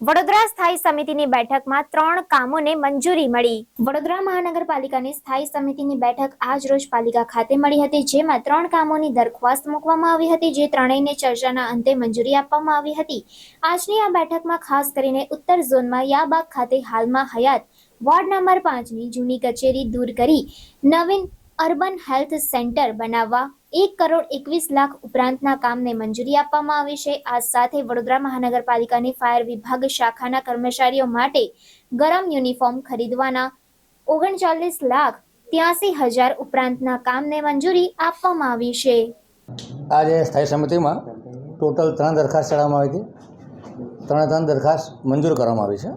વડોદરા સ્થાયી સમિતિની બેઠકમાં ત્રણ કામોને મંજૂરી મળી. વડોદરા મહાનગરપાલિકાની સ્થાયી સમિતિની બેઠક આજ રોજ પાલિકા ખાતે મળી હતી, જેમાં ત્રણ કામોની દરખાસ્ત મૂકવામાં આવી હતી, જે ત્રણેયને ચર્ચાના અંતે મંજૂરી આપવામાં આવી હતી. આજની આ બેઠકમાં ખાસ કરીને ઉત્તર ઝોનમાં યાબાગ ખાતે હાલમાં હયાત વોર્ડ નંબર પાંચની જૂની કચેરી દૂર કરી નવીન અર્બન હેલ્થ સેન્ટર બનાવવા એક કરોડ એકવીસ લાખ ઉપરાંતના કામને મંજૂરી આપવામાં આવી છે. આ સાથે વડોદરા મહાનગરપાલિકાની ફાયર વિભાગ શાખાના કર્મચારીઓ માટે ગરમ યુનિફોર્મ ખરીદવાના ઓગણચાલીસ લાખ ત્યાસી હજાર ઉપરાંતના કામને મંજૂરી આપવામાં આવી છે. આજે સ્થાયી સમિતિમાં ટોટલ ત્રણ દરખાસ્ત ચડાવવામાં આવી હતી. ત્રણે ત્રણ દરખાસ્ત મંજૂર કરવામાં આવી છે.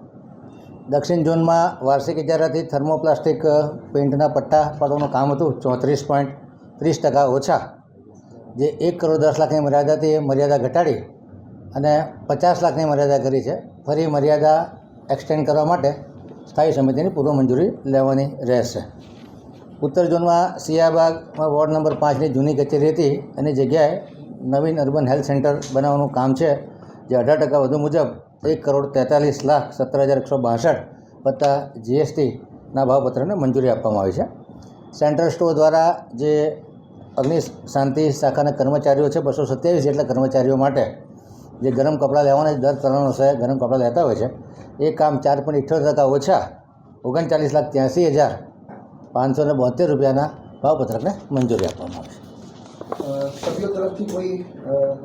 દક્ષિણ ઝોનમાં વાર્ષિક ઇજારાથી થર્મોપ્લાસ્ટિક પેઇન્ટના પટ્ટા પાડવાનું કામ હતું. ચોત્રીસ પોઈન્ટ ત્રીસ ટકા ઓછા. જે એક કરોડ દસ લાખની મર્યાદાથી મર્યાદા ઘટાડી અને પચાસ લાખની મર્યાદા કરી છે. ફરી મર્યાદા એક્સટેન્ડ કરવા માટે સ્થાયી સમિતિની પૂર્વ મંજૂરી લેવાની રહેશે. ઉત્તર ઝોનમાં સિયાબાગમાં વોર્ડ નંબર પાંચની જૂની કચેરી હતી. એની જગ્યાએ નવીન અર્બન હેલ્થ સેન્ટર બનાવવાનું કામ છે. જે અઢાર ટકા વધુ મુજબ એક કરોડ તેતાલીસ લાખ સત્તર હજાર એકસો બાસઠ વત્તા જીએસટીના ભાવપત્રને મંજૂરી આપવામાં આવી છે. સેન્ટ્રલ સ્ટોર દ્વારા જે અગ્નિ શાંતિ શાખાના કર્મચારીઓ છે, બસો સત્યાવીસ જેટલા કર્મચારીઓ માટે જે ગરમ કપડાં લેવાના દર ત્રણ વર્ષે ગરમ કપડાં લેતા હોય છે, એ કામ ચાર પોઈન્ટ ઇઠ્યોતેર ટકા ઓછા ઓગણચાલીસ લાખ ત્યાંસી હજાર પાંચસો ને બોતેર રૂપિયાના ભાવપત્રકને મંજૂરી આપવામાં આવે છે. સભ્યો તરફથી કોઈ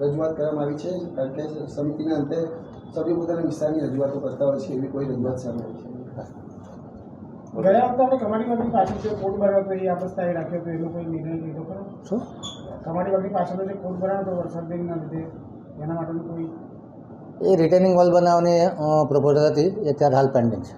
રજૂઆત કરવામાં આવી છે? સમિતિના અંતે સભ્યો પોતાના વિસ્તારની રજૂઆતો કરતા હોય છે એવી કોઈ રજૂઆત સામે આવી છે. ગયા વખતે આપણે કમાટી વર્ગની પાછળ જે કોડ બનાવ્યો હતો એ સ્થાયી રાખ્યો હતો એનો કોઈ નિર્ણય લીધો ખરો? શું? કમાટી વર્ગની પાછળનો જે કોડ બનાવ્યો હતો વરસાદના લીધે એના માટેનું કોઈ એ રિટેનિંગ વોલ બનાવવાની પ્રપોઝલ હતી એ અત્યારે હાલ પેન્ડિંગ છે.